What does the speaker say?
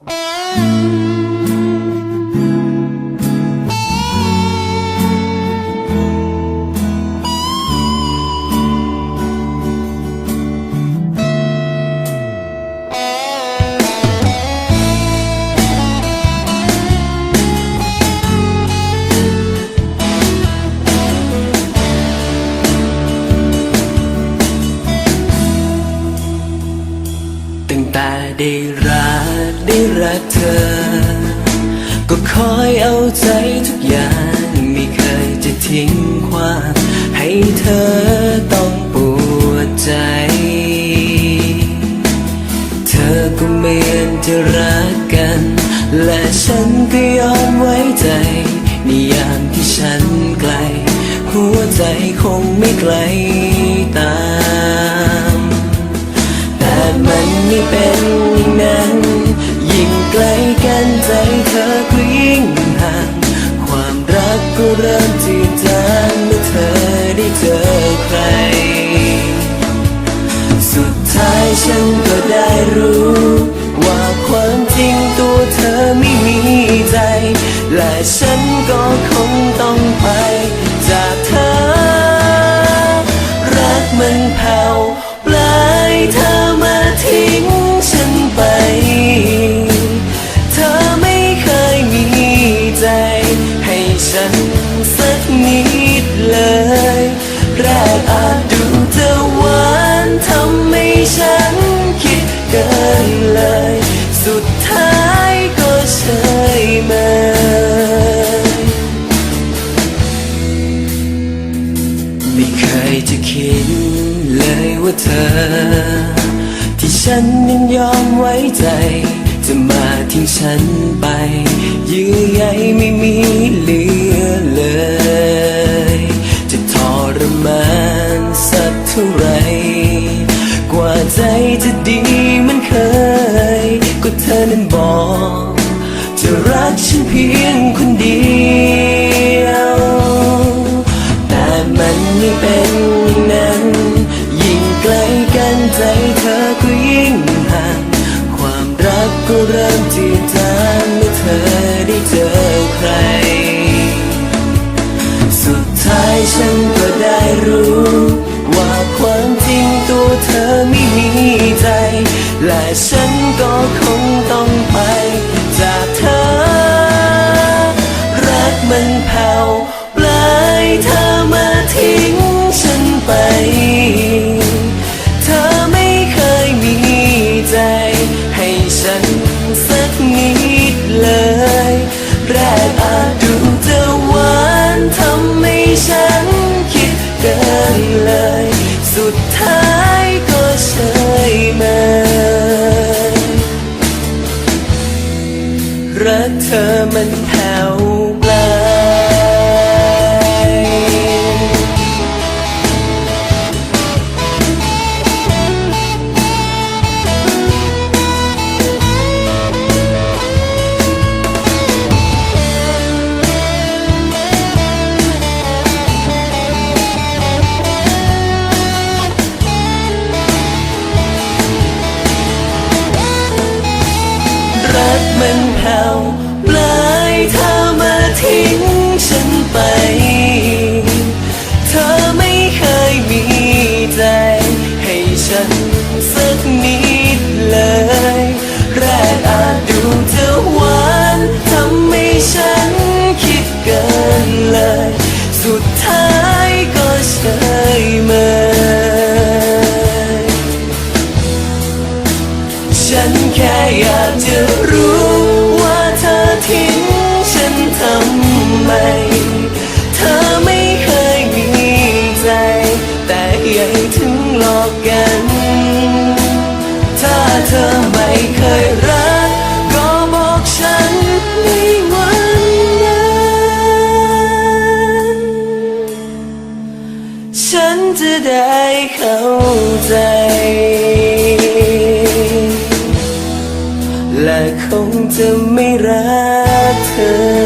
ตั้งแต่ได้ รักเธอ ก็คอยเอาใจทุกอย่างไม่เคยจะทิ้งความ ให้เธอต้องปวดใจ เธอก็เหมือนจะรักกัน และฉันก็ยอมไว้ใจในยามที่ฉันไกล หัวใจคงไม่ไกลตาม แต่มันไม่เป็นอย่างนั้น ยิ่งไกลกันใจเธอก็ยิ่งห่าง ความรักก็เริ่มจืดจางเมื่อเธอได้เจอใคร สุดท้ายฉันก็ได้รู้ ว่าความจริงตัวเธอไม่มีใจ และฉันก็คงต้องไปายก็เฉยมยไม่เคยจะคิดเลยว่าเธอ ที่ฉันนั้นยอมไว้ใจ จะมาทิ้งฉันไป ยื้อใยไม่มีเหลือ นั้นบอกจะรักฉันเพียงคนเดียว แต่มันไม่เป็นอย่างนั้น ยิ่งไกลกันใจเธอก็ยิ่งห่าง ความรักก็เริ่มจืดจางเมื่อเธอได้เจอใคร และฉันก็คงต้องไปจากเธอ รักมันแผ่วปลายเธอมาทิ้งฉันไป เธอไม่เคยมีใจ ให้ฉันสักนิดเลย แรกอา ม เธอไม่เคยมีใจ แต่ยังถึงหลอกกัน ถ้าเธอไม่เคยรัก ก็บอกฉันในวันนั้น ฉันจะได้เข้าใจ และคงจะไม่รักเธอ